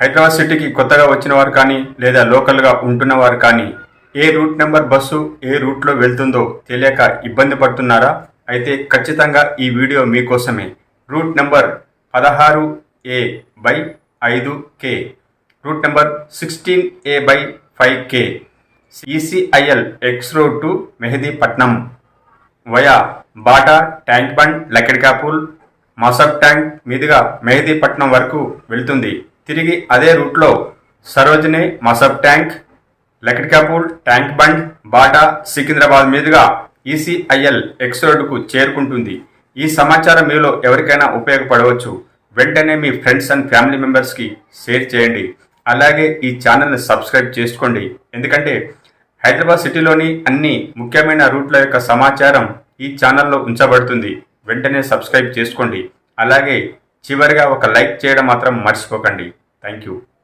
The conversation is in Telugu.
హైదరాబాద్ సిటీకి కొత్తగా వచ్చిన వారు కానీ లేదా లోకల్గా ఉంటున్న వారు కానీ ఏ రూట్ నెంబర్ బస్సు ఏ రూట్లో వెళ్తుందో తెలియక ఇబ్బంది పడుతున్నారా? అయితే ఖచ్చితంగా ఈ వీడియో మీకోసమే. రూట్ నెంబర్ పదహారు ఏ బై ఐదు K. Route number sixteen A by five K. ECIL X road to Mehdipatnam. Via Bata tank bund Lakdikapul Masab tank మీదుగా మెహదీపట్నం వరకు వెళ్తుంది. తిరిగి అదే రూట్లో Sarojini Masab tank Lakdikapul tank bund Bata Secunderabad మీదుగా ఈసీఐఎల్ ఎక్స్ రోడ్డుకు చేరుకుంటుంది. ఈ సమాచారం మీలో ఎవరికైనా ఉపయోగపడవచ్చు. వెంటనే మీ ఫ్రెండ్స్ అండ్ ఫ్యామిలీ మెంబర్స్కి షేర్ చేయండి. అలాగే ఈ ఛానల్ని సబ్స్క్రైబ్ చేసుకోండి. ఎందుకంటే హైదరాబాద్ సిటీలోని అన్ని ముఖ్యమైన రూట్ల యొక్క సమాచారం ఈ ఛానల్లో ఉంచబడుతుంది. వెంటనే సబ్స్క్రైబ్ చేసుకోండి. అలాగే చివరిగా ఒక లైక్ చేయడం మాత్రం మర్చిపోకండి. Thank you.